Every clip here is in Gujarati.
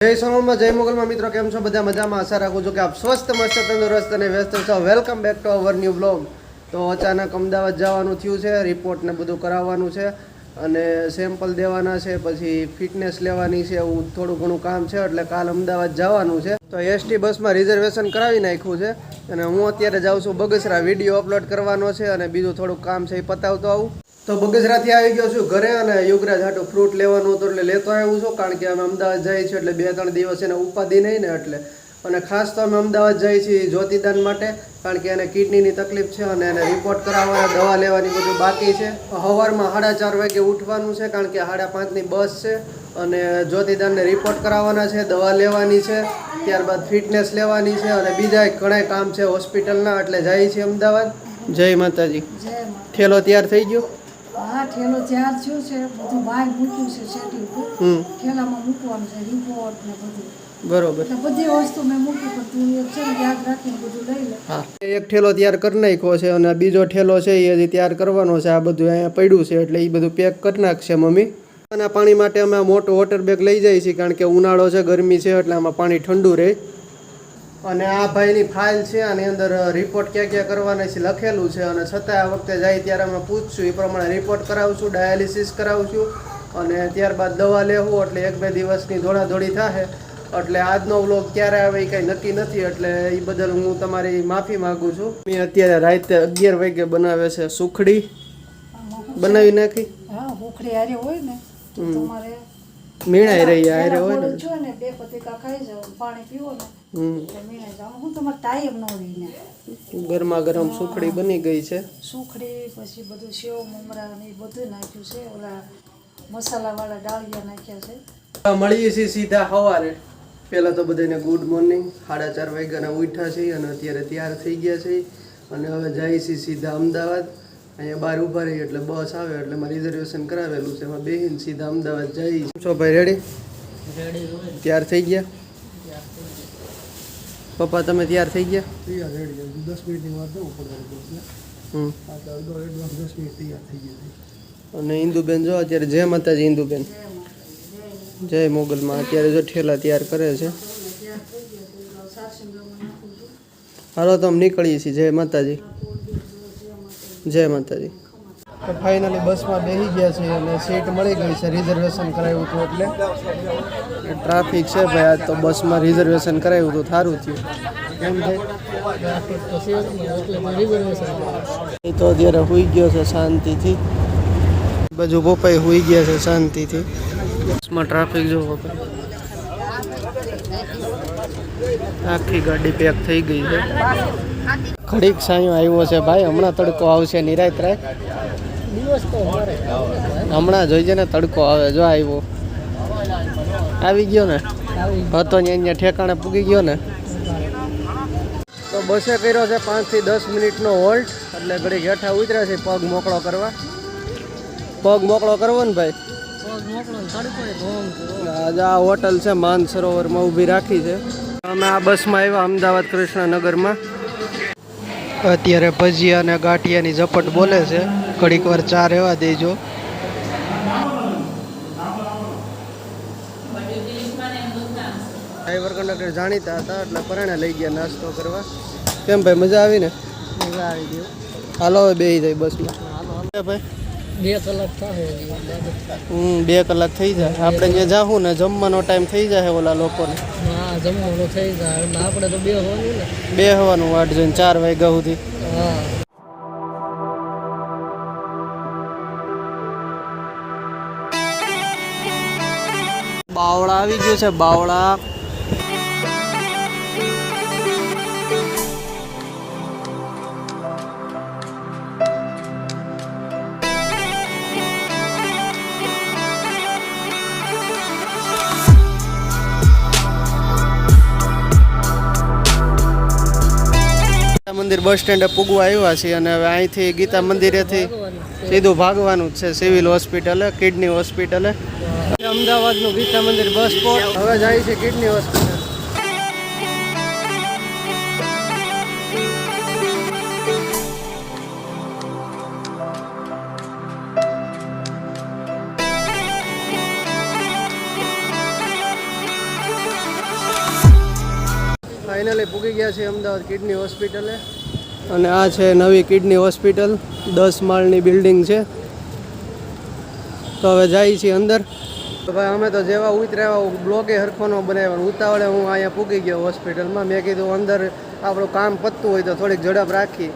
જય સોનલમાં જય મોગલમાં. મિત્રો, કેમ છો? બધા મજામાં? આશા રાખું છું કે આપ સ્વસ્થ, મસ્ત, તંદુરસ્ત અને વ્યસ્ત છો. Welcome back to our new blog તો અચાનક અમદાવાદ જવાનું થયું છે રિપોર્ટ ને બધું કરાવવાનું છે અને સેમ્પલ દેવાના છે, પછી ફિટનેસ લેવાની છે, એવું થોડું ઘણું કામ છે, એટલે કાલ અમદાવાદ જવાનું છે. તો એસટી બસમાં રિઝર્વેશન કરાવી નાખ્યું છે અને હું અત્યારે જાઉં છું બગસરા. વીડિયો અપલોડ કરવાનો છે અને બીજું થોડુંક કામ છે એ પતાવતો આવું. તો બગસરાથી આવી ગયો છું ઘરે અને યુગરાજ હાટો ફ્રૂટ લેવાનું હતું એટલે લેતો આવ્યું છું કારણ કે અમે અમદાવાદ જઈએ છીએ એટલે બે ત્રણ દિવસ એને ઉપાધિ નહીં ને એટલે. અને ખાસ તો અમે અમદાવાદ જઈએ છીએ જ્યોતિદાન માટે કારણ કે એને કિડનીની તકલીફ છે અને એને રિપોર્ટ કરાવવાના દવા લેવાની બધું બાકી છે. સવારમાં સાડા ચાર વાગે ઉઠવાનું છે કારણ કે સાડા પાંચની બસ છે અને જ્યોતિદાનને રિપોર્ટ કરાવવાના છે દવા લેવાની છે ત્યારબાદ ફિટનેસ લેવાની છે અને બીજા ઘણા કામ છે હોસ્પિટલના એટલે જઈએ છીએ અમદાવાદ. જય માતાજી. થેલો. તૈયાર થઈ ગયો. હા ઠેલો ચાર થયો છે બધું બહાર મૂક્યું છે સેટિંગ હમ. ઠેલામાં મૂકવાનું છે રિપોર્ટ ને બધું. બરોબર. એટલે બધી વસ્તુ મેં મૂકી પણ તું છે યાદ રાખીને બધું લઈ લે. હા. એક ઠેલો તૈયાર કરી નાખ્યો છે અને બીજો ઠેલો છે એ હજી તૈયાર કરવાનો છે. આ બધું અહીંયા પડ્યું છે એટલે એ બધું પેક કરી નાખશે મમ્મી. અને પાણી માટે અમે આ મોટો વોટર બેગ લઈ જઈએ છીએ કારણ કે ઉનાળો છે ગરમી છે એટલે આમાં પાણી ઠંડુ રહે. અને આ ભાઈની ફાઇલ છે આની અંદર રિપોર્ટ ક્યાં ક્યાં કરવાના છે લખેલું છે અને છતાં આ વખતે જાય ત્યારે અમે પૂછશું. એ પ્રમાણે રિપોર્ટ કરાવું છું ડાયાલિસિસ કરાવું છું અને ત્યારબાદ દવા લેવું એટલે એક બે દિવસની દોડાદોડી થાય એટલે આજનો વ્લોગ ક્યારે આવે એ કંઈ નક્કી નથી એટલે એ બદલ હું તમારી માફી માગું છું. મેં અત્યારે રાતે અગિયાર વાગે બનાવે છે સુખડી. બનાવી નાખી? હા સુખડી હારી હોય ને તમારે મીણાઈ રહી આ પેલા હોય ને છો ને બે પતિકા ખાઈ જાવ પાણી પીવો ને મીણાઈ જાવ હું તમારે ટાઈમ ન ગરમા ગરમ સુખડી બની ગઈ છે. સુખડી પછી બધું સેવ મમરા ને બધું નાખ્યું છે. ઓલા મસાલાવાળા ડાળિયા નાખ્યા છે. મળીએ છીએ સીધા સવારે. પહેલાં તો બધાને ગુડ મોર્નિંગ સાડા ચાર વાગ્યાના ઉઠ્યા છીએ અને અત્યારે તૈયાર થઈ ગયા છે અને હવે જઈએ છીએ સીધા અમદાવાદ. અહીંયા બહાર ઊભા રહીએ એટલે બસ આવે એટલે મારે રિઝર્વેશન કરાવેલું છે. એમાં બેહીન સીધા અમદાવાદ જઈ. છો. ભાઈ રેડી તૈયાર થઈ ગયા? પપ્પા તમે તૈયાર થઈ ગયા? તૈયાર રેડી દસ મિનિટની વાત જવું પડે હમ. આ તો અડધો એડવાન્સ દસ મિનિટ તૈયાર થઈ ગયા અને ઇન્દુબેન જો અત્યારે જય માતાજી ઇન્દુબેન જય મોગલમાં. અત્યારે જો ઠેલા તૈયાર કરે છે. હાલો તો અમે નીકળીએ છીએ. જય માતાજી. જય માતાજી. તો ફાઇનલી બસમાં બેસી ગયા છે અને સીટ મળી ગઈ છે. રિઝર્વેશન કરાવ્યું હતું એટલે. ટ્રાફિક છે ભાઈ આજ તો બસમાં રિઝર્વેશન કરાવ્યું હતું સારું થયું. કેમ એ તો અત્યારે હોઈ ગયો છે શાંતિથી. બાજુ પપ્પાએ હોઈ ગયા છે શાંતિથી. બસમાં ટ્રાફિક જોવો આખી ગાડી પેક થઈ ગઈ છે. ઘડીક સાયો આવ્યો છે ભાઈ. હમણાં તડકો આવશે નિરાત રાખ હમણાં જોઈજે ને તડકો આવે. જો આવ્યો. આવી ગયો ને? હતો ને અહીંયા ઠેકાણે પૂગી ગયો ને? તો બસે કર્યો છે પાંચથી દસ મિનિટનો હોલ્ટ. એટલે ઘડીક હેઠા ઉતર્યા છે. પગ મોકળો કરવા. પગ મોકળો કરવો ને ભાઈ? આજે આ હોટલ છે માન સરોવરમાં ઊભી રાખી છે. અમે આ બસમાં આવ્યા અમદાવાદ કૃષ્ણનગરમાં. અત્યારે ભજીયા અને ગાંઠિયાની ઝપટ બોલે છે. ઘડીક વાર ચા રહેવા દેજો. ડ્રાઈવર કંડક્ટર જાણીતા હતા એટલે પરણે લઈ ગયા નાસ્તો કરવા. કેમ ભાઈ મજા આવી ને? મજા આવી ગયો. હાલો હવે બેસી જાય બસમાં. ભાઈ બે કલાક થાય બે કલાક થઈ જાય. આપણે ત્યાં જાવું ને જમવાનો ટાઈમ થઈ જાય ઓલા લોકોને. હા જમવાનું થઈ જાય. આપણે તો બે હોવાનું ને. બે હોવાનું વાટ જોઈને ચાર વાગ્યા સુધી. હા. બાવળા આવી ગયું છે બાવળા. મંદિર બસ સ્ટેન્ડે પૂગવા આવ્યા છીએ અને હવે અહીંથી ગીતા મંદિરેથી સીધું ભાગવાનું જ છે સિવિલ હોસ્પિટલે કિડની હોસ્પિટલે. અમદાવાદનું ગીતા મંદિર બસ સ્પોટ. હવે જાય છે કિડની હોસ્પિટલ. ફાઇનલી પૂગી ગયા છે અમદાવાદ કિડની હોસ્પિટલે. અને આ છે નવી કિડની હોસ્પિટલ. દસ માળની બિલ્ડિંગ છે. તો હવે જઈએ છીએ અંદર. તો ભાઈ, અમે તો જેવા ઉતર્યા બ્લોકે બ્લોગે હરખો બનાવ્યો. ઉતાવળે હું અહીંયા પૂગી ગયો હોસ્પિટલમાં. મેં કીધું અંદર આપણું કામ પતતું હોય તો થોડીક ઝડપ રાખી.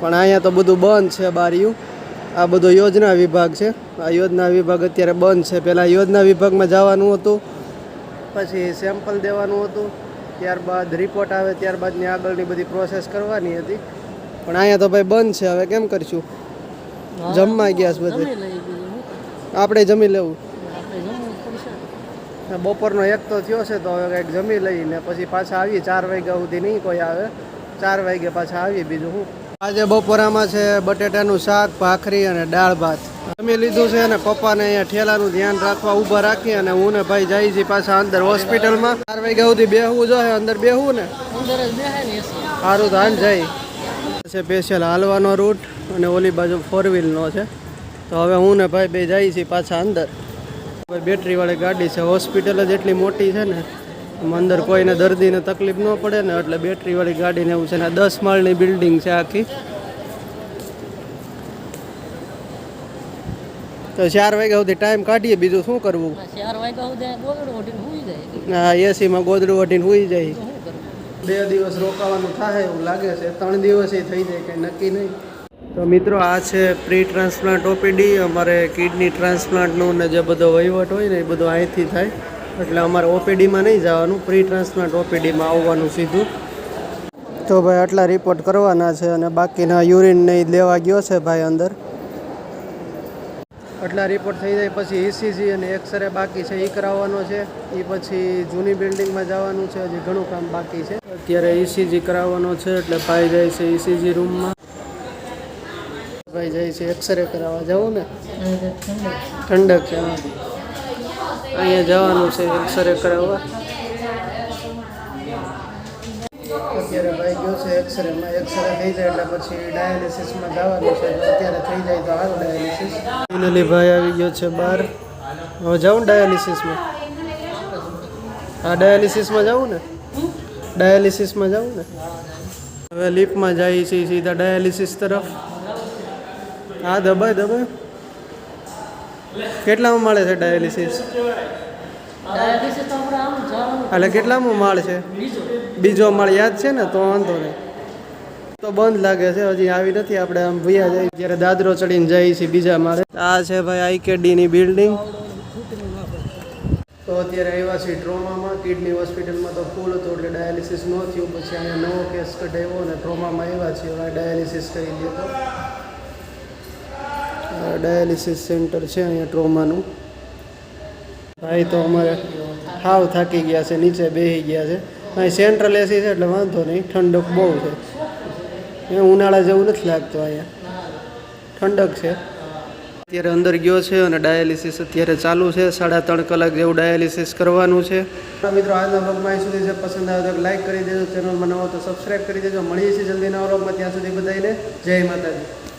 પણ અહીંયા તો બધું બંધ છે બારીયું. આ બધો યોજના વિભાગ છે. આ યોજના વિભાગ અત્યારે બંધ છે. પહેલાં યોજના વિભાગમાં જવાનું હતું. પછી સેમ્પલ દેવાનું હતું. ત્યારબાદ રિપોર્ટ આવે ત્યારબાદની આગળની બધી પ્રોસેસ કરવાની હતી. પણ અહીંયા તો ભાઈ બંધ છે હવે કેમ કરશું? જમવા ગયા છે બધે. આપણે જમી લેવું. બપોરનો એક તો થયો છે તો હવે કંઈક જમી લઈને પછી પાછા આવીએ. ચાર વાગ્યા સુધી નહીં કોઈ આવે. ચાર વાગે પાછા આવીએ બીજું શું? આજે બપોરામાં છે બટેટાનું શાક ભાખરી અને દાળ ભાત. જમી લીધું છે અને પપ્પાને અહીંયા ઠેલાનું ધ્યાન રાખવા ઊભા રાખી અને હું ને ભાઈ જઈએ છીએ પાછા અંદર હોસ્પિટલમાં. ચાર વાગ્યા સુધી બેહવું જોઈએ અંદર બેહવું ને? સારું ધાન જાય. છે સ્પેશિયલ હાલવાનો રૂટ અને ઓલી બાજુ ફોર વ્હીલનો છે. તો હવે હું ને ભાઈ બે જઈએ છીએ પાછા અંદર. બેટરીવાળી ગાડી છે. હોસ્પિટલ જ એટલી મોટી છે ને અંદર કોઈને દર્દીને તકલીફ ન પડે ને એટલે બેટરીવાળી ગાડીને એવું છે ને દસ માળની બિલ્ડિંગ છે આખી. તો ચાર વાગ્યા સુધી ટાઈમ કાઢીએ બીજું શું કરવું? ચાર વાગ્યા સુધી ઓઢીને હુઈ જાય. હા એસીમાં ગોદડું વઢીને હોઈ જાય. બે દિવસ રોકાવાનું થાય એવું લાગે છે. ત્રણ દિવસે થઈ જાય કંઈ નક્કી નહીં. તો મિત્રો આ છે પ્રી ટ્રાન્સપ્લાન્ટ ઓપીડી અમારે કિડની ટ્રાન્સપ્લાન્ટનું ને જે બધો વહીવટ હોય ને એ બધું અહીંથી થાય. એટલે અમારે ઓપીડીમાં નહીં જવાનું પ્રી ટ્રાન્સપ્લાન્ટ ઓપીડીમાં આવવાનું સીધું. તો ભાઈ આટલા રિપોર્ટ કરવાના છે અને બાકીના યુરિન નહીં લેવા ગયો છે ભાઈ અંદર. આટલા રિપોર્ટ થઈ જાય પછી ઇસીજી અને એક્સરે બાકી છે એ કરાવવાનો છે. એ પછી જૂની બિલ્ડિંગમાં જવાનું છે હજી ઘણું કામ બાકી છે. અત્યારે ઇસીજી કરાવવાનો છે એટલે ભાઈ જાય છે ઇસીજી રૂમમાં ભાઈ જાય છે એક્સરે કરાવવા. જવું ને? ઠંડક. છે અહીંયા જવાનું છે એક્સરે કરાવવા. અત્યારે ભાઈ ગયો છે એક્સરેમાં એક્સરે થઈ જાય એટલે પછી ડાયાલિસિસમાં જવાનું છે. અત્યારે થઈ જાય તો સારું ડાયાલિસિસ ફાઇનલી ભાઈ આવી ગયો છે બહાર હવે જાઉં ડાયાલિસિસમાં હા ડાયાલિસિસમાં જાઉં ને? ડાયાલિસિસમાં જાઉં ને? હવે લિફ્ટમાં જઈએ છીએ સીધા ડાયાલિસિસ તરફ. હા, દબાય દબાય. કેટલામાં મળે છે ડાયાલિસિસ એટલે કેટલામાં માળ છે? બીજો. માળ યાદ છે ને તો વાંધો નહીં. તો બંધ લાગે છે હજી આવી નથી આપણે આમ ભૈયા જઈએ જ્યારે દાદરો ચડીને જઈએ છીએ બીજા માળે. આ છે ભાઈ આઈકેડીની બિલ્ડિંગ તો અત્યારે આવ્યા છીએ ટ્રોમામાં કિડની હોસ્પિટલમાં તો ફૂલ હતું એટલે ડાયાલિસિસ ન થયું પછી અહીંયા નવો કેસ કઢાવ્યો અને ટ્રોમામાં આવ્યા છે હવે ડાયાલિસિસ કરી દીધો ડાયાલિસિસ સેન્ટર છે અહીંયા ટ્રોમાનું. ભાઈ તો અમારે હાવ થાકી ગયા છે, નીચે બેસી ગયા છે. અહીં સેન્ટ્રલ એસી છે એટલે વાંધો નહીં, ઠંડક બહુ છે. એ ઉનાળા જેવું નથી લાગતું અહીંયા. ઠંડક છે. અત્યારે અંદર ગયો છે અને ડાયાલિસિસ અત્યારે ચાલુ છે. સાડા ત્રણ કલાક જેવું ડાયાલિસિસ કરવાનું છે. મિત્રો, આજના બ્લોગમાં અહીં સુધી જે પસંદ આવે તો લાઈક કરી દેજો. ચેનલમાં નવો તો સબસ્ક્રાઈબ કરી દેજો. મળીએ છીએ જલ્દી નવા બ્લોગમાં ત્યાં સુધી બધાને જય માતાજી.